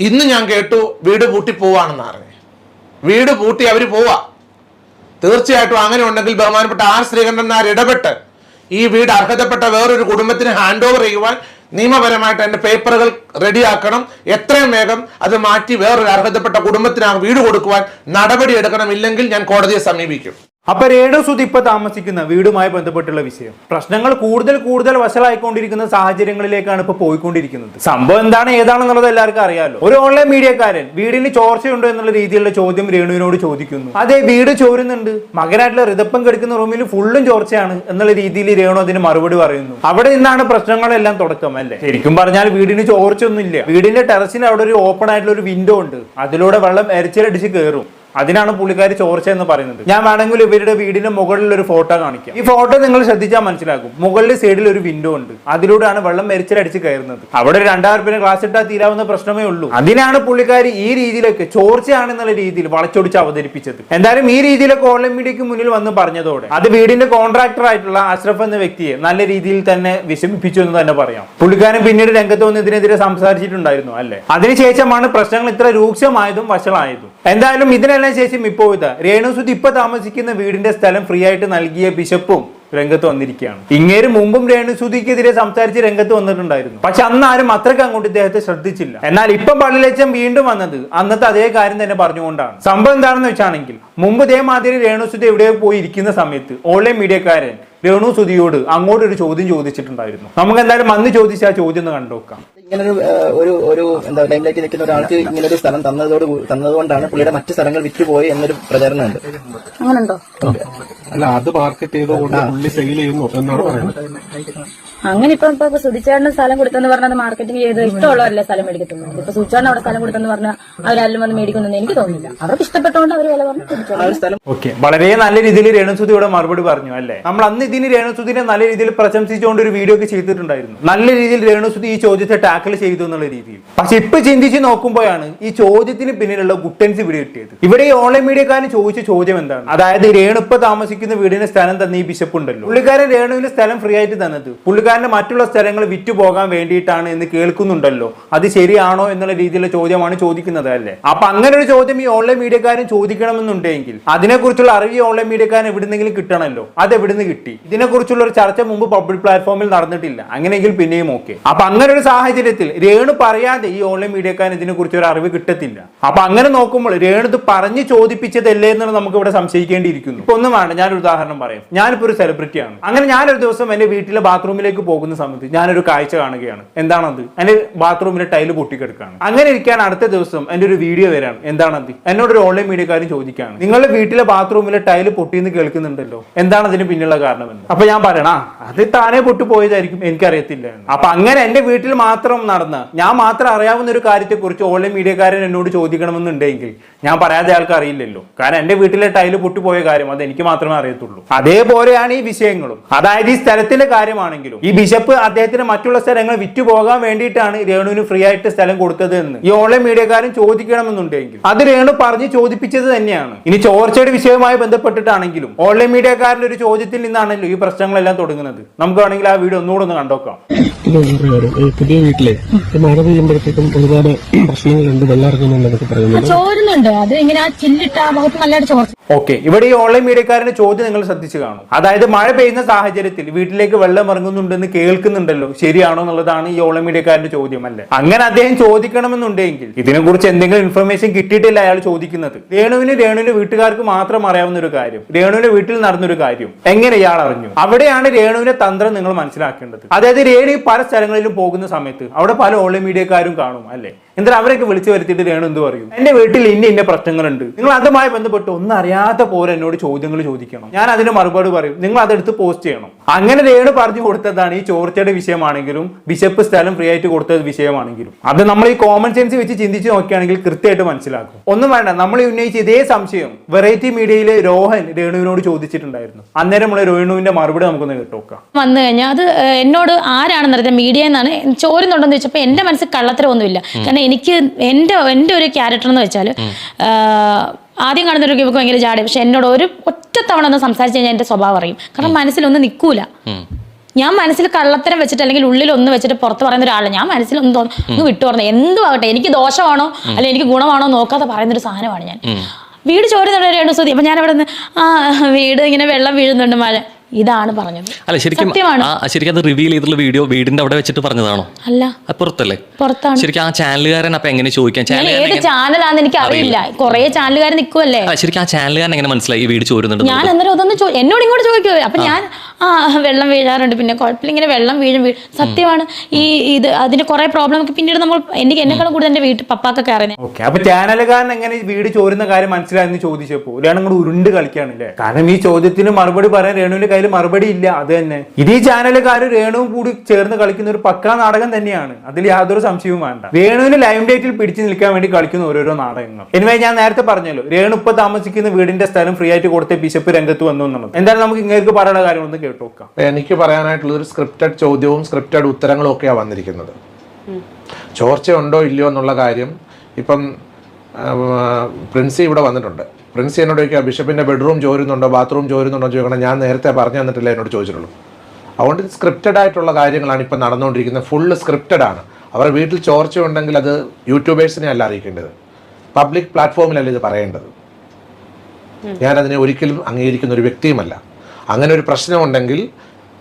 ഇന്ന് ഞാൻ കേട്ടു വീട് പൂട്ടി പോവാണെന്ന് അറിഞ്ഞു. വീട് പൂട്ടി അവർ പോവാ. തീർച്ചയായിട്ടും അങ്ങനെ ഉണ്ടെങ്കിൽ ബഹുമാനപ്പെട്ട ആർ ശ്രീകണ്ഠൻ നായർ ഇടപെട്ട് ഈ വീട് അർഹതപ്പെട്ട വേറൊരു കുടുംബത്തിന് ഹാൻഡ് ഓവർ ചെയ്യുവാൻ നിയമപരമായിട്ട് എന്റെ പേപ്പറുകൾ റെഡിയാക്കണം. എത്രയും വേഗം അത് മാറ്റി വേറൊരു അർഹതപ്പെട്ട കുടുംബത്തിന് ആ വീട് കൊടുക്കുവാൻ നടപടി എടുക്കണം ഇല്ലെങ്കിൽ ഞാൻ കോടതിയെ സമീപിക്കും. അപ്പൊ രേണു സുധി ഇപ്പൊ താമസിക്കുന്ന വീടുമായി ബന്ധപ്പെട്ടുള്ള വിഷയം. പ്രശ്നങ്ങൾ കൂടുതൽ കൂടുതൽ വഷളായിക്കൊണ്ടിരിക്കുന്ന സാഹചര്യങ്ങളിലേക്കാണ് ഇപ്പൊ പോയിക്കൊണ്ടിരിക്കുന്നത്. സംഭവം എന്താണ് ഏതാണെന്നുള്ളത് എല്ലാവർക്കും അറിയാലോ. ഒരു ഓൺലൈൻ മീഡിയക്കാരൻ വീടിന് ചോർച്ചയുണ്ടോ എന്നുള്ള രീതിയിലുള്ള ചോദ്യം രേണുവിനോട് ചോദിക്കുന്നു. അതെ വീട് ചോരുന്നുണ്ട്. മകനായിട്ടുള്ള ഋതപ്പം കെടുക്കുന്ന റൂമിൽ ഫുള്ളും ചോർച്ചയാണ് എന്നുള്ള രീതിയിൽ രേണു അതിന് മറുപടി പറയുന്നു. അവിടെ നിന്നാണ് പ്രശ്നങ്ങളെല്ലാം തുടക്കം അല്ലേ? ശരിക്കും പറഞ്ഞാൽ വീടിന് ചോർച്ചയൊന്നുമില്ല. വീടിന്റെ ടെറസിന് അവിടെ ഒരു ഓപ്പൺ ആയിട്ടുള്ള ഒരു വിൻഡോ ഉണ്ട്. അതിലൂടെ വെള്ളം എരച്ചിലടിച്ച് കയറും അതിനാണ് പുള്ളിക്കാരി ചോർച്ച എന്ന് പറയുന്നത്. ഞാൻ വേണമെങ്കിൽ ഇവരുടെ വീടിന്റെ മുകളിൽ ഒരു ഫോട്ടോ കാണിക്കാം. ഈ ഫോട്ടോ നിങ്ങൾ ശ്രദ്ധിച്ചാൽ മനസ്സിലാക്കും മുകളിലെ സൈഡിൽ ഒരു വിൻഡോ ഉണ്ട്. അതിലൂടെയാണ് വെള്ളം മെരിച്ചിലടിച്ച് കയറുന്നത്. അവിടെ ഒരു രണ്ടായിരം രൂപ ഗ്ലാസ് ഇട്ടാൽ തീരാവുന്ന പ്രശ്നമേ ഉള്ളൂ. അതിനാണ് പുള്ളിക്കാരി ഈ രീതിയിലൊക്കെ ചോർച്ചയാണെന്നുള്ള രീതിയിൽ വളച്ചൊടിച്ച് അവതരിപ്പിച്ചത്. എന്തായാലും ഈ രീതിയിലൊക്കെ ഓൺലൈൻ മീഡിയക്ക് മുന്നിൽ വന്ന് പറഞ്ഞതോടെ അത് വീടിന്റെ കോൺട്രാക്ടർ ആയിട്ടുള്ള അഷ്റഫ് എന്ന വ്യക്തിയെ നല്ല രീതിയിൽ തന്നെ വിഷമിപ്പിച്ചു എന്ന് തന്നെ പറയാം. പുള്ളിക്കാരൻ പിന്നീട് രംഗത്ത് വന്ന് ഇതിനെതിരെ സംസാരിച്ചിട്ടുണ്ടായിരുന്നു അല്ലെ? അതിനുശേഷമാണ് പ്രശ്നങ്ങൾ ഇത്ര രൂക്ഷമായതും വഷളായതും. എന്തായാലും ഇതിനെല്ലാം ശേഷം ഇപ്പോ ഇതാ. രേണുസുതി ഇപ്പൊ താമസിക്കുന്ന വീടിന്റെ സ്ഥലം ഫ്രീ ആയിട്ട് നൽകിയ ബിഷപ്പും രംഗത്ത് വന്നിരിക്കുകയാണ്. ഇങ്ങേര് മുമ്പും രേണുസുദിക്കെതിരെ സംസാരിച്ച് രംഗത്ത് വന്നിട്ടുണ്ടായിരുന്നു. പക്ഷെ അന്ന് ആരും അത്രയ്ക്ക് അങ്ങോട്ട് ഇദ്ദേഹത്തെ ശ്രദ്ധിച്ചില്ല. എന്നാൽ ഇപ്പം പള്ളിലച്ചൻ വീണ്ടും വന്നത് അന്നത്തെ അതേ കാര്യം തന്നെ പറഞ്ഞുകൊണ്ടാണ്. സംഭവം എന്താണെന്ന് വെച്ചാണെങ്കിൽ മുമ്പ് ഇതേമാതിരി രേണുസുതി എവിടെയോ പോയി ഇരിക്കുന്ന സമയത്ത് ഓൺലൈൻ മീഡിയക്കാരൻ രേണുസുദിയോട് അങ്ങോട്ടൊരു ചോദ്യം ചോദിച്ചിട്ടുണ്ടായിരുന്നു. നമുക്ക് എന്തായാലും അന്ന് ചോദിച്ച ആ ചോദ്യം ഒന്ന് കണ്ടുനോക്കാം. ഇങ്ങനൊരു ഒരു ഒരു ഒരു എന്താ ലൈംലൈറ്റ് നിൽക്കുന്ന ഒരാൾക്ക് ഇങ്ങനെ ഒരു സ്ഥലം തന്നതോട് തന്നതുകൊണ്ടാണ് പുള്ളിയുടെ മറ്റു സ്ഥലങ്ങൾ വിറ്റുപോയി എന്നൊരു പ്രചരണമുണ്ട്. അങ്ങനുണ്ടോ അല്ല അത് മാർക്കറ്റ് ചെയ്തുകൊണ്ട് പുള്ളി സെയിൽ ചെയ്യുന്നു എന്നാണ് പറയുന്നത്. അങ്ങനെ ഇപ്പൊ ഇപ്പൊ സുധിച്ചേട്ടന് സ്ഥലം കൊടുത്തെന്ന് പറഞ്ഞത് മാർക്കറ്റിംഗ് ചെയ്ത് ഇഷ്ടമുള്ളവരല്ലേ സ്ഥലം മേടിക്കത്തുള്ളൂ. ഇപ്പൊ സുധിച്ചേട്ടൻ അവിടെ സ്ഥലം കൊടുത്തെന്ന് പറഞ്ഞാൽ അവരെല്ലാം വന്ന് മേടിക്കുന്നെന്ന് എനിക്ക് തോന്നില്ല അവർക്ക് ഇഷ്ടപ്പെട്ടോണ്ട് അവർ വില പറഞ്ഞു ആ സ്ഥലം ഓക്കെ. വളരെ നല്ല രീതിയിൽ രേണുസുതിയുടെ മറുപടി പറഞ്ഞു അല്ലേ? നമ്മൾ അന്ന് ഇതിന് രേണുസുതിനെ നല്ല രീതിയിൽ പ്രശംസിച്ചുകൊണ്ട് ഒരു വീഡിയോ ഒക്കെ ചെയ്തിട്ടുണ്ടായിരുന്നു. നല്ല രീതിയിൽ രേണുസുതി ഈ ചോദ്യത്തെ ടാക്കിൾ ചെയ്തു എന്നുള്ള രീതിയിൽ. പക്ഷെ ഇപ്പൊ ചിന്തിച്ച് നോക്കുമ്പോഴാണ് ഈ ചോദ്യത്തിന് പിന്നിലുള്ള ഗുട്ടൻസ് ഇവിടെ കിട്ടിയത്. ഇവിടെ ഈ ഓൺലൈൻ മീഡിയക്കാരൻ ചോദിച്ച ചോദ്യം എന്താണ്? അതായത് രേണു ഇപ്പൊ താമസിക്കുന്ന വീടിന് സ്ഥലം തന്ന ഈ ബിഷപ്പ് ഉണ്ടല്ലോ. പുള്ളിക്കാരൻ രേണുവിന് സ്ഥലം ഫ്രീ ആയിട്ട് തന്നത്. പുള്ളിക്കാരന്റെ മറ്റുള്ള സ്ഥലങ്ങൾ വിറ്റു പോകാൻ വേണ്ടിയിട്ടാണ് എന്ന് കേൾക്കുന്നുണ്ടല്ലോ. അത് ശരിയാണോ എന്നുള്ള രീതിയിലുള്ള ചോദ്യമാണ് ചോദിക്കുന്നത് അല്ലേ? അപ്പൊ അങ്ങനെ ഒരു ചോദ്യം ഈ ഓൺലൈൻ മീഡിയക്കാരൻ ചോദിക്കണമെന്നുണ്ടെങ്കിൽ അതിനെക്കുറിച്ചുള്ള അറിവ് ഓൺലൈൻ മീഡിയക്കാരൻ എവിടുന്നെങ്കിലും കിട്ടണമല്ലോ? അത് എവിടുന്ന് കിട്ടി? ഇതിനെക്കുറിച്ചുള്ള ഒരു ചർച്ച മുമ്പ് പബ്ലിക് പ്ലാറ്റ്ഫോമിൽ നടന്നിട്ടില്ല. അങ്ങനെയെങ്കിൽ പിന്നെയും ഓക്കെ. അപ്പൊ അങ്ങനെ ഒരു സാഹചര്യത്തിൽ രേണു പറയാതെ ഈ ഓൺലൈൻ മീഡിയക്കാരൻ ഇതിനെക്കുറിച്ച് ഒരു അറിവ് കിട്ടത്തില്ല. അപ്പൊ അങ്ങനെ നോക്കുമ്പോൾ രേണു ഇത് പറഞ്ഞ് ചോദിപ്പിച്ചതല്ലേ എന്നുള്ളത് നമുക്ക് ഇവിടെ സംശയിക്കേണ്ടിയിരിക്കുന്നു ഒന്നും വേണ്ട ഞാനൊരു ഉദാഹരണം പറയാം. ഞാനിപ്പോ ഒരു സെലിബ്രിറ്റിയാണ് അങ്ങനെ ഞാനൊരു ദിവസം എന്റെ വീട്ടിലെ ബാത്റൂമിലേക്ക് പോകുന്ന സമയത്ത് ഞാനൊരു കാഴ്ച കാണുകയാണ്. എന്താണത്? എന്റെ ബാത്റൂമിലെ ടൈൽ പൊട്ടിക്കെടുക്കാണ്. അങ്ങനെ ഇരിക്കാൻ അടുത്ത ദിവസം എന്റെ ഒരു വീഡിയോ വരാണ്. എന്താണത്? എന്നോട് ഒരു ഓൺലൈൻ മീഡിയക്കാരൻ ചോദിക്കുകയാണ്. നിങ്ങളുടെ വീട്ടിലെ ബാത്റൂമിലെ ടൈൽ പൊട്ടിയെന്ന് കേൾക്കുന്നുണ്ടല്ലോ. എന്താണ് അതിന് പിന്നിലുള്ള കാരണമെന്ന്? അപ്പൊ ഞാൻ പറയണ അത് താനേ പൊട്ടിപ്പോയതായിരിക്കും. എനിക്കറിയത്തില്ല. അപ്പൊ അങ്ങനെ എന്റെ വീട്ടിൽ മാത്രം നടന്ന ഞാൻ മാത്രം അറിയാവുന്ന ഒരു കാര്യത്തെ കുറിച്ച് ഓൺലൈൻ മീഡിയക്കാരൻ എന്നോട് ചോദിക്കണമെന്നുണ്ടെങ്കിൽ ഞാൻ പറയാതെ ആൾക്ക് അറിയില്ലല്ലോ. കാരണം എന്റെ വീട്ടിലെ ടൈൽ പൊട്ടിപ്പോയ കാര്യം അത് എനിക്ക് മാത്രമേ അറിയത്തുള്ളൂ. അതേപോലെയാണ് ഈ വിഷയങ്ങളും. അതായത് ഈ സ്ഥലത്തിന്റെ കാര്യമാണെങ്കിലും ഈ ബിഷപ്പ് അദ്ദേഹത്തിന് മറ്റുള്ള സ്ഥലങ്ങൾ വിറ്റു പോകാൻ വേണ്ടിയിട്ടാണ് രേണുവിന് ഫ്രീ ആയിട്ട് സ്ഥലം കൊടുത്തത് എന്ന്. ഈ ഓൺലൈൻ മീഡിയക്കാരൻ ചോദിക്കണമെന്നുണ്ടെങ്കിൽ. അത് രേണു പറഞ്ഞ് ചോദിപ്പിച്ചത് തന്നെയാണ്. ഇനി ചോർച്ചയുടെ വിഷയവുമായി ബന്ധപ്പെട്ടിട്ടാണെങ്കിലും ഓൺലൈൻ മീഡിയക്കാരന്റെ ഒരു ചോദ്യത്തിൽ നിന്നാണല്ലോ ഈ പ്രശ്നങ്ങളെല്ലാം തുടങ്ങുന്നത്. നമുക്ക് വേണമെങ്കിൽ ആ വീഡിയോ ഒന്നുകൂടെ ഒന്ന് കണ്ടോക്കാം. പുതിയ വീട്ടിലെ മഴ പെയ്യുമ്പോഴത്തേക്കും ഒരുപാട് പ്രശ്നങ്ങളുണ്ട് വെള്ളം ഇറങ്ങുന്നുണ്ടെന്നൊക്കെ പറയുന്നുണ്ട് ചോരുന്നുണ്ട്. അത് ഇങ്ങനെ ആ ചില്ലിട്ട ആ മുഖത്ത് നല്ലതായിട്ട് ചോർച്ച ഓക്കെ ഇവിടെ ഈ ഓൺലൈൻ മീഡിയക്കാരന്റെ ചോദ്യം നിങ്ങൾ ശ്രദ്ധിച്ചു കാണും. അതായത് മഴ പെയ്യുന്ന സാഹചര്യത്തിൽ വീട്ടിലേക്ക് വെള്ളം ഇറങ്ങുന്നുണ്ടെന്ന് കേൾക്കുന്നുണ്ടല്ലോ? ശരിയാണോ എന്നുള്ളതാണ് ഈ ഓൺലൈൻ മീഡിയക്കാരന്റെ ചോദ്യം അല്ലേ? അങ്ങനെ അദ്ദേഹം ചോദിക്കണമെന്നുണ്ടെങ്കിൽ ഇതിനെക്കുറിച്ച് എന്തെങ്കിലും ഇൻഫർമേഷൻ കിട്ടിയിട്ടില്ല അയാൾ ചോദിക്കുന്നത്. രേണുവിന് രേണുവിന്റെ വീട്ടുകാർക്ക് മാത്രം അറിയാവുന്ന ഒരു കാര്യം. രേണുവിന്റെ വീട്ടിൽ നടന്നൊരു കാര്യം. എങ്ങനെ ഇയാൾ അറിഞ്ഞു? അവിടെയാണ് രേണുവിന്റെ തന്ത്രം നിങ്ങൾ മനസ്സിലാക്കേണ്ടത്. അതായത് രേണു പല സ്ഥലങ്ങളിലും പോകുന്ന സമയത്ത് അവിടെ പല ഓൺലൈൻ മീഡിയക്കാരും കാണും അല്ലേ? എന്നിട്ട് അവരൊക്കെ വിളിച്ചു വരുത്തിയിട്ട് രേണു എന്ത് പറയും? എന്റെ വീട്ടിൽ ഇന്ന ഇന്ന പ്രശ്നങ്ങളുണ്ട്. നിങ്ങൾ അതുമായി ബന്ധപ്പെട്ട് ഒന്നും അറിയാത്ത പോലെ എന്നോട് ചോദ്യങ്ങൾ ചോദിക്കണം. ഞാൻ അതിന് മറുപടി പറയും. നിങ്ങൾ അതെടുത്ത് പോസ്റ്റ് ചെയ്യണം. അങ്ങനെ രേണു പറഞ്ഞു കൊടുത്തതാണ് ഈ ചോർച്ചയുടെ വിഷയമാണെങ്കിലും ബിഷപ്പ് സ്ഥലം ഫ്രീ ആയിട്ട് കൊടുത്ത വിഷയമാണെങ്കിലും. അത് നമ്മൾ ഈ കോമൺ സെൻസ് വെച്ച് ചിന്തിച്ച് നോക്കുകയാണെങ്കിൽ കൃത്യമായിട്ട് മനസ്സിലാക്കും. ഒന്നും വേണ്ട. നമ്മൾ ഉന്നയിച്ച ഇതേ സംശയം വെറൈറ്റി മീഡിയയിലെ രോഹൻ രേണുവിനോട് ചോദിച്ചിട്ടുണ്ടായിരുന്നു. അന്നേരം നമ്മൾ രേണുവിന്റെ മറുപടി നമുക്കൊന്ന് കേട്ടോക്കാം വന്നു കഴിഞ്ഞാൽ അത് എന്നോട് ആരാണെന്ന് അറിയാം മീഡിയ എന്നാണ് ചോരുന്നുണ്ടെന്ന് വെച്ചപ്പോൾ എന്റെ മനസ്സിൽ കള്ളത്തരമൊന്നുമില്ല. കാരണം എനിക്ക് എന്റെ എന്റെ ഒരു ക്യാരക്ടർ എന്ന് വെച്ചാൽ ആദ്യം കാണുന്ന ഒരു ഇവർക്ക് ഭയങ്കര ജാടി പക്ഷെ എന്നോട് ഒരു ഒറ്റ തവണ ഒന്ന് സംസാരിച്ച് കഴിഞ്ഞാൽ എന്റെ സ്വഭാവം അറിയും. കാരണം മനസ്സിലൊന്നും നിൽക്കൂല ഞാൻ മനസ്സിൽ കള്ളത്തരം വെച്ചിട്ട് അല്ലെങ്കിൽ ഉള്ളിൽ ഒന്ന് വെച്ചിട്ട് പുറത്ത് പറയുന്ന ഒരാളല്ല. ഞാൻ മനസ്സിൽ ഒന്ന് തോന്നുന്നു ഒന്ന് വിട്ടു പറഞ്ഞു എന്തും ആവട്ടെ എനിക്ക് ദോഷമാണോ അല്ലെങ്കിൽ എനിക്ക് ഗുണമാണോ നോക്കാതെ പറയുന്ന ഒരു സാധനമാണ് ഞാൻ. വീട് ചോരുന്നുണ്ട് രേണുസുതി അപ്പം ഞാൻ അവിടെ നിന്ന് ആ വീട് ഇങ്ങനെ വെള്ളം വീഴുന്നുണ്ട് മഴ. ഇതാണ് പറഞ്ഞത്. അല്ല ശരിക്കും സത്യമാണ്. ആ ശരിക്കും അത് റിവീൽ ചെയ്തിട്ടുള്ള വീഡിയോ വീടിന്റെ അവിടെ വെച്ചിട്ട് പറഞ്ഞതാണോ? അല്ല. അത് പുറത്തല്ലേ? പുറത്താണ്. ശരിക്കും ആ ചാനലുകാരൻ അപ്പൊ എങ്ങനെ ചോദിക്കാൻ? ഞാൻ ഏത് ചാനലാന്ന് എനിക്ക് അറിയില്ല. കുറേ ചാനലുകാർ നിൽക്കുമല്ലേ ആ ശരിക്കും ആ ചാനലുകാരൻ എങ്ങനെ മനസ്സിലായി ഈ വീട് ചോരുന്നുണ്ട് ഞാൻ അന്നേരം അതൊന്ന് ചോ എന്നോട് ഇങ്ങോട്ട് ചോദിക്കുമോ അപ്പൊ ഞാൻ ആ വെള്ളം വീഴാറുണ്ട്. പിന്നെ കുഴപ്പമില്ല ഇങ്ങനെ വെള്ളം വീഴും വീഴും. സത്യമാണ്. ഈ ഇത് അതിന്റെ കുറെ പ്രോബ്ലം ഒക്കെ പിന്നീട് നമ്മൾ എനിക്ക് എന്നെക്കാളും കൂടുതൽ എന്റെ വീട്ടിൽ പപ്പാക്കൊക്കെ അറിയുന്നത് ഓക്കെ അപ്പൊ ചാനലുകാരൻ എങ്ങനെ ഈ വീട് ചോരുന്ന കാര്യം മനസ്സിലായെന്ന് ചോദിച്ചപ്പോ ഒരാളും കൂടെ ഉരുണ്ട് കളിക്കാണല്ലേ കാരണം ഈ ചോദ്യത്തിന് മറുപടി പറയാൻ രേണുവിന്റെ കയ്യിൽ മറുപടി ഇല്ല അത് തന്നെ. ഇത് ഈ ചാനലുകാർ രേണുവും കൂടി ചേർന്ന് കളിക്കുന്ന ഒരു പക്കാ നാടകം തന്നെയാണ്. അതിൽ യാതൊരു സംശയവും വേണ്ട. രേണുവിന് ലൈം ഡേറ്റിൽ പിടിച്ചു നിൽക്കാൻ വേണ്ടി കളിക്കുന്ന ഓരോരോ നാടകങ്ങൾ. എനിവേ ഞാൻ നേരത്തെ പറഞ്ഞല്ലോ രേണു ഇപ്പൊ താമസിക്കുന്ന വീടിന്റെ സ്ഥലം ഫ്രീ ആയിട്ട് കൊടുത്ത ബിഷപ്പ് രംഗത്ത് വന്നു എന്നുള്ളത്. എന്തായാലും നമുക്ക് ഇങ്ങനെ പറയാനുള്ള കാര്യം ഒന്ന് കേട്ടു നോക്കാം. എനിക്ക് പറയാനായിട്ടുള്ള ഒരു സ്ക്രിപ്റ്റഡ് ചോദ്യവും സ്ക്രിപ്റ്റഡ് ഉത്തരങ്ങളും ഒക്കെയാണ് വന്നിരിക്കുന്നത്. ചോർച്ച ഉണ്ടോ ഇല്ലയോ എന്നുള്ള കാര്യം ഇപ്പം പ്രിൻസി ഇവിടെ വന്നിട്ടുണ്ട്. പ്രിൻസി എന്നോട് ചോദിക്കുക ബിഷപ്പിന്റെ ബെഡ്റൂം ചോരുന്നുണ്ടോ ബാത്റൂം ചോരുന്നുണ്ടോ ചോദിക്കണം ഞാൻ നേരത്തെ പറഞ്ഞു തന്നിട്ടില്ല എന്നോട് ചോദിച്ചിട്ടുള്ളൂ. അതുകൊണ്ട് സ്ക്രിപ്റ്റഡ് ആയിട്ടുള്ള കാര്യങ്ങളാണ് ഇപ്പം നടന്നുകൊണ്ടിരിക്കുന്നത് ഫുള്ള് സ്ക്രിപ്റ്റഡ് ആണ്. അവരുടെ വീട്ടിൽ ചോർച്ച ഉണ്ടെങ്കിൽ അത് യൂട്യൂബേഴ്സിനെ അല്ല അറിയിക്കേണ്ടത്. പബ്ലിക് പ്ലാറ്റ്ഫോമിലല്ല ഇത് പറയേണ്ടത്. ഞാനതിനെ ഒരിക്കലും അംഗീകരിക്കുന്ന ഒരു വ്യക്തിയുമല്ല. അങ്ങനെ ഒരു പ്രശ്നമുണ്ടെങ്കിൽ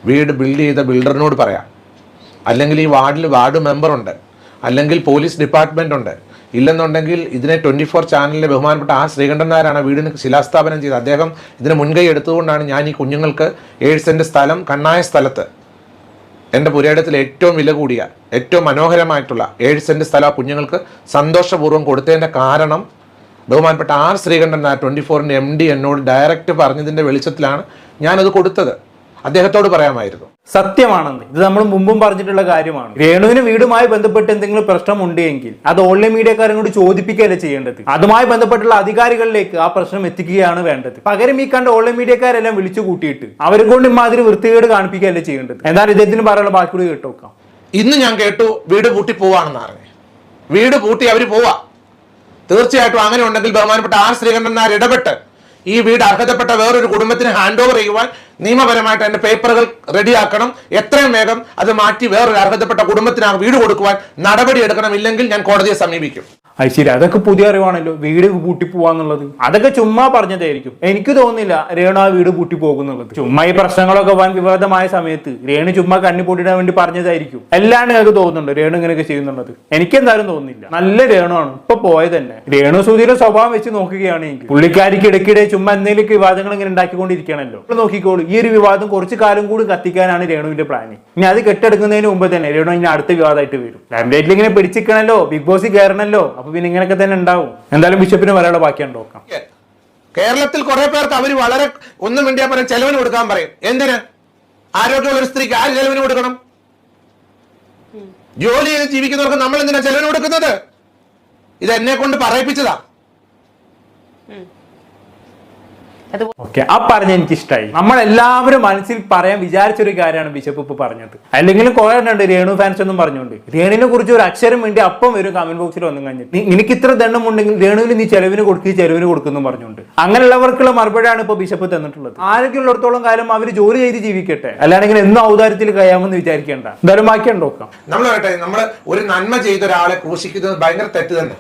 വീട് ബിൽഡ് ചെയ്ത ബിൽഡറിനോട് പറയാം. അല്ലെങ്കിൽ ഈ വാർഡിൽ വാർഡ് മെമ്പറുണ്ട് അല്ലെങ്കിൽ പോലീസ് ഡിപ്പാർട്ട്മെന്റ് ഉണ്ട്. ഇല്ലെന്നുണ്ടെങ്കിൽ ഇതിനെ ട്വന്റി ഫോർ ചാനലിലെ ബഹുമാനപ്പെട്ട ആ ശ്രീകണ്ഠൻ നായരാണ് വീടിന് ശിലാസ്ഥാപനം ചെയ്തത്. അദ്ദേഹം ഇതിന് മുൻകൈ എടുത്തുകൊണ്ടാണ് ഞാൻ ഈ കുഞ്ഞുങ്ങൾക്ക് ഏഴ് സെന്റ് സ്ഥലം കണ്ണായ സ്ഥലത്ത് എന്റെ പുരയിടത്തിൽ ഏറ്റവും വില കൂടിയ ഏറ്റവും മനോഹരമായിട്ടുള്ള ഏഴ് സെന്റ് സ്ഥലം ആ കുഞ്ഞുങ്ങൾക്ക് സന്തോഷപൂർവം കൊടുത്തതിന്റെ കാരണം ബഹുമാനപ്പെട്ട ആർ ശ്രീകണ്ഠൻ നായർ ട്വന്റി ഫോറിന്റെ എം ഡി എന്നോട് ഡയറക്റ്റ് പറഞ്ഞതിന്റെ വെളിച്ചത്തിലാണ് ഞാനത് കൊടുത്തത്. അദ്ദേഹത്തോട് പറയാമായിരുന്നു. സത്യമാണെന്ന്. ഇത് നമ്മൾ മുമ്പും പറഞ്ഞിട്ടുള്ള കാര്യമാണ്. രേണുവിന് വീടുമായി ബന്ധപ്പെട്ട് എന്തെങ്കിലും പ്രശ്നം ഉണ്ടെങ്കിൽ അത് ഓൺലൈൻ മീഡിയക്കാരും കൂടി ചോദിപ്പിക്കുകയല്ല ചെയ്യേണ്ടത്. അതുമായി ബന്ധപ്പെട്ടുള്ള അധികാരികളിലേക്ക് ആ പ്രശ്നം എത്തിക്കുകയാണ് വേണ്ടത്. പകരം ഈ കണ്ട ഓൺലൈൻ മീഡിയക്കാരെല്ലാം വിളിച്ചു കൂട്ടിയിട്ട് അവരെ കൊണ്ട് ഇമാതിരി വൃത്തികേട് കാണിപ്പിക്കുകയല്ല ചെയ്യേണ്ടത്. എന്നാൽ ഇദ്ദേഹത്തിന് പറയാനുള്ള ബാക്കി കൂടി കേട്ടു നോക്കാം. ഇന്ന് ഞാൻ കേട്ടു വീട് പൂട്ടി പോവാണെന്ന് പറഞ്ഞു. വീട് പൂട്ടി അവർ പോവാ. തീർച്ചയായിട്ടും അങ്ങനെ ഉണ്ടെങ്കിൽ ബഹുമാനപ്പെട്ട ആർ ശ്രീകണ്ഠൻ ഇടപെട്ട് ഈ വീട് അർഹതപ്പെട്ട വേറൊരു കുടുംബത്തിന് ഹാൻഡ് ഓവർ ചെയ്യുവാൻ നിയമപരമായിട്ട് അതിന്റെ പേപ്പറുകൾ റെഡിയാക്കണം. എത്രയും വേഗം അത് മാറ്റി വേറൊരു അർഹതപ്പെട്ട കുടുംബത്തിന് ആ വീട് കൊടുക്കുവാൻ നടപടി എടുക്കണം. ഇല്ലെങ്കിൽ ഞാൻ കോടതിയെ സമീപിക്കും. അത് ശരി അതൊക്കെ പുതിയ അറിവാണല്ലോ. വീട് പൂട്ടി പോവാന്നുള്ളത്. അതൊക്കെ ചുമ്മാ പറഞ്ഞതായിരിക്കും. എനിക്ക് തോന്നുന്നില്ല രേണു ആ വീട് പൂട്ടി പോകുന്നുള്ളത്. ചുമ്മാ ഈ പ്രശ്നങ്ങളൊക്കെ വൻ വിവാദമായ സമയത്ത് രേണു ചുമ്മാ കണ്ണി പൊട്ടിടാൻ വേണ്ടി പറഞ്ഞതായിരിക്കും. എല്ലാണ്ട് ഞങ്ങൾക്ക് തോന്നുന്നുണ്ട് രേണു ഇങ്ങനെയൊക്കെ ചെയ്യുന്നുള്ളത്. എനിക്ക് എന്തായാലും തോന്നുന്നില്ല. നല്ല രേണു ആണ് ഇപ്പൊ പോയത് തന്നെ. രേണു സുധീരെ സ്വഭാവം വെച്ച് നോക്കുകയാണെങ്കിൽ പുള്ളിക്കാരിക്ക് ഇടയ്ക്കിടെ ചുമ്മാ എന്തെങ്കിലും വിവാദങ്ങൾ ഇങ്ങനെ ഉണ്ടാക്കിക്കൊണ്ടിരിക്കണല്ലോ. നോക്കിക്കോളൂ. ഈ ഒരു വിവാദം കുറച്ച് കാലം കൂടി കത്തിക്കാനാണ് രേണുവിന്റെ പ്ലാൻ ഇനി അത് കെട്ടെടുക്കുന്നതിന് മുമ്പ് തന്നെ രേണു ഇനി അടുത്ത വിവാദമായിട്ട് വരും. ലാംഡേറ്റിൽ ഇങ്ങനെ പിടിച്ചിക്കണല്ലോ ബിഗ് ബോസിൽ കയറണല്ലോ അപ്പൊ പിന്നെ ഇങ്ങനെയൊക്കെ തന്നെ ഉണ്ടാവും. എന്തായാലും ബിഷപ്പിന് വരാനുള്ള ബാക്കിയാണ് നോക്കാം. കേരളത്തിൽ കുറെ പേർക്ക് അവർ വളരെ ഒന്നും വേണ്ടിയാ പറയും ചെലവിന് കൊടുക്കാൻ പറയും. എന്തിന്? ആരോഗ്യമുള്ള ഒരു സ്ത്രീക്ക് ആര് ചെലവിന് കൊടുക്കണം? ജോലി ചെയ്ത് ജീവിക്കുന്നവർക്ക് നമ്മൾ എന്തിനാ ചെലവിന് കൊടുക്കുന്നത്? ഇത് എന്നെ കൊണ്ട് പറയിപ്പിച്ചതാ ഓക്കെ ആ പറഞ്ഞ എനിക്ക് ഇഷ്ടമായി നമ്മളെല്ലാവരും മനസ്സിൽ പറയാൻ വിചാരിച്ചൊരു കാര്യമാണ് ബിഷപ്പ് ഇപ്പൊ പറഞ്ഞത്. അല്ലെങ്കിൽ കുറെ ഉണ്ട് രേണു ഫാൻസ് ഒന്നും പറഞ്ഞുകൊണ്ട് രേണുവിനെ കുറിച്ച് ഒരു അക്ഷരം വേണ്ടി അപ്പം വരും കമന്റ് ബോക്സിൽ ഒന്നും കഴിഞ്ഞിട്ട് എനിക്ക് നിനക്ക് ഇത്ര ദണ്ണം ഉണ്ടെങ്കിൽ രേണുവിന് നീ ചെലവിന് കൊടുക്കുക ചെലവിന് കൊടുക്കുന്നു പറഞ്ഞുകൊണ്ട് അങ്ങനെയുള്ളവർക്കുള്ള മറുപടിയാണ് ഇപ്പൊ ബിഷപ്പ് തന്നിട്ടുള്ളത്. ആരോഗ്യമുള്ളിടത്തോളം കാലം അവർ ജോലി ചെയ്ത് ജീവിക്കട്ടെ. അല്ലാണെങ്കിൽ എന്നും ഔദാര്യത്തിൽ കഴിയാമെന്ന് വിചാരിക്കേണ്ട. എന്തായാലും ബാക്കി നോക്കാം. നമ്മൾ നമ്മൾ ഒരു നന്മ ചെയ്ത ഒരാളെ ക്രൂശിക്കുന്നത് ഭയങ്കര തെറ്റ് തന്നെ.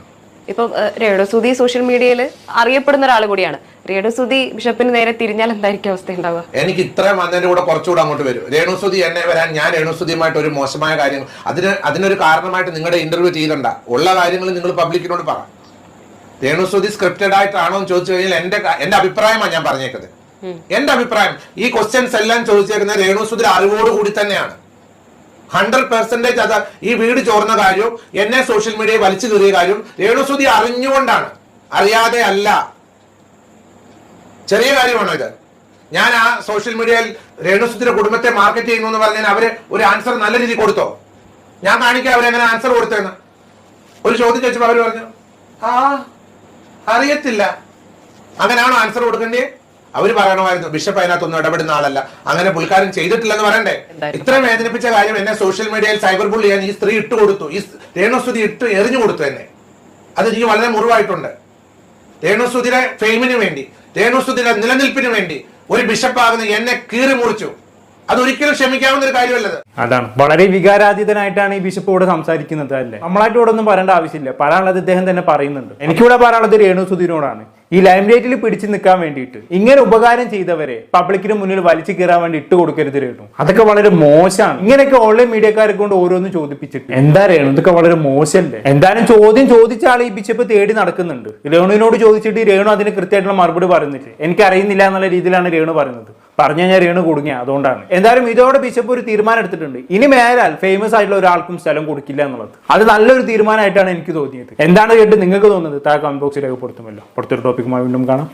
ഇപ്പം രേണു സുധി സോഷ്യൽ മീഡിയയിൽ അറിയപ്പെടുന്ന ഒരാൾ കൂടിയാണ്. രേണുസുതി ബിഷപ്പിന് നേരെ തിരിഞ്ഞാൽ എന്തായിരിക്കും അവസ്ഥ ഉണ്ടാവുക? എനിക്ക് ഇത്രയും വന്നതിന്റെ കൂടെ കുറച്ചുകൂടെ അങ്ങോട്ട് വരും. രേണുസുതി എന്നെ വരാൻ ഞാൻ രേണുസുതിയുമായിട്ട് ഒരു മോശമായ കാര്യം അതിന് അതിനൊരു കാരണമായിട്ട് നിങ്ങളുടെ ഇന്റർവ്യൂ ചെയ്തണ്ട ഉള്ള കാര്യങ്ങൾ നിങ്ങൾ പബ്ലിക്കിനോട് പറ. രേണുസുതി സ്ക്രിപ്റ്റഡ് ആയിട്ടാണോ എന്ന് ചോദിച്ചു കഴിഞ്ഞാൽ എന്റെ എന്റെ അഭിപ്രായമാണ് ഞാൻ പറഞ്ഞേക്കുന്നത് എന്റെ അഭിപ്രായം ഈ ക്വസ്റ്റ്യൻസ് എല്ലാം ചോദിച്ചേക്കുന്നത് രേണുസുതി അറിവോട് കൂടി തന്നെയാണ്. ഹൺഡ്രഡ് പെർസെന്റേജ് അത് ഈ വീട് ചോർന്ന കാര്യവും എന്നെ സോഷ്യൽ മീഡിയയിൽ വലിച്ചു കീറിയ കാര്യവും രേണുസുതി അറിഞ്ഞുകൊണ്ടാണ്. അറിയാതെ അല്ല. ചെറിയ കാര്യമാണോ ഇത്? ഞാൻ ആ സോഷ്യൽ മീഡിയയിൽ രേണുസുത്തിന്റെ കുടുംബത്തെ മാർക്കറ്റ് ചെയ്യുന്നു എന്ന് പറഞ്ഞാൽ അവർ ഒരു ആൻസർ നല്ല രീതിയിൽ കൊടുത്തോ? ഞാൻ കാണിക്കാം അവരെങ്ങനെ ആൻസർ കൊടുത്തെന്ന് ഒരു ചോദ്യം ചോദിച്ചപ്പോൾ അവർ പറഞ്ഞു ആ അറിയത്തില്ല. അങ്ങനെയാണോ ആൻസർ കൊടുക്കേണ്ടത് അവർ പറയണമായിരുന്നു ബിഷപ്പ് അതിനകത്തൊന്നും ഇടപെടുന്ന ആളല്ല. അങ്ങനെ പുൽക്കാരൻ ചെയ്തിട്ടില്ലെന്ന് പറയണ്ടേ? ഇത്ര വേദനിപ്പിച്ച കാര്യം എന്നെ സോഷ്യൽ മീഡിയയിൽ സൈബർ ബുള്ളി ചെയ്യാൻ ഈ സ്ത്രീ ഇട്ട് കൊടുത്തു. ഈ രേണുസ്തുതി ഇട്ട് എറിഞ്ഞു കൊടുത്തു എന്നെ. അത് എനിക്ക് വളരെ മുറിവായിട്ടുണ്ട്. രേണുസ്തുതിയുടെ ഫെയിമിന് വേണ്ടി. രേണുസ്തുതിയുടെ നിലനിൽപ്പിന് വേണ്ടി ഒരു ബിഷപ്പാകുന്ന എന്നെ കീറി മുറിച്ചു. അതൊരിക്കലും ക്ഷമിക്കാവുന്ന ഒരു കാര്യമല്ലത്. അതാണ്. വളരെ വികാരാതീതനായിട്ടാണ് ഈ ബിഷപ്പ് ഇവിടെ സംസാരിക്കുന്നത് അല്ലേ? നമ്മളായിട്ട് ഇവിടെ ഒന്നും പറയേണ്ട ആവശ്യമില്ല. പറയാനുള്ളത് ഇദ്ദേഹം തന്നെ പറയുന്നുണ്ട്. എനിക്കിവിടെ പറയാനുള്ളത് രേണു സുധീനോടാണ് ഈ ലൈം ലൈറ്റിൽ പിടിച്ചു നിൽക്കാൻ വേണ്ടിയിട്ട് ഇങ്ങനെ ഉപകാരം ചെയ്തവരെ പബ്ലിക്കിന് മുന്നിൽ വലിച്ചു കയറാൻ വേണ്ടി ഇട്ട് കൊടുക്കരുത് രേണു. അതൊക്കെ വളരെ മോശമാണ്. ഇങ്ങനെയൊക്കെ ഓൺലൈൻ മീഡിയക്കാരെ കൊണ്ട് ഓരോന്ന് ചോദിപ്പിച്ചിട്ട്. എന്താ രേണു? ഇതൊക്കെ വളരെ മോശമല്ലേ? എന്തായാലും ചോദ്യം ചോദിച്ച ആൾ ഈ ബിഷപ്പ് തേടി നടക്കുന്നുണ്ട്. രേണുവിനോട് ചോദിച്ചിട്ട് രേണു അതിന് കൃത്യമായിട്ടുള്ള മറുപടി പറയുന്നില്ല. എനിക്കറിയുന്നില്ല എന്നുള്ള രീതിയിലാണ് രേണു പറയുന്നത്. പറഞ്ഞു കഴിഞ്ഞാൽ ഇണ് കുടുങ്ങിയ അതുകൊണ്ടാണ്. എന്തായാലും ഇതോടെ ബിഷപ്പ് ഒരു തീരുമാനം എടുത്തിട്ടുണ്ട്. ഇനി മേലാൽ ഫേമസ് ആയിട്ടുള്ള ഒരാൾക്കും സ്ഥലം കൊടുക്കില്ല എന്നുള്ളത്. അത് നല്ലൊരു തീരുമാനമായിട്ടാണ് എനിക്ക് തോന്നിയത്. എന്താണ് കേട്ട് നിങ്ങൾക്ക് തോന്നുന്നത്? താഴെ കമന്റ് ബോക്സിൽ രേഖപ്പെടുത്തുമല്ലോ. അടുത്തൊരു ടോപ്പിക്കുമായി വീണ്ടും കാണാം.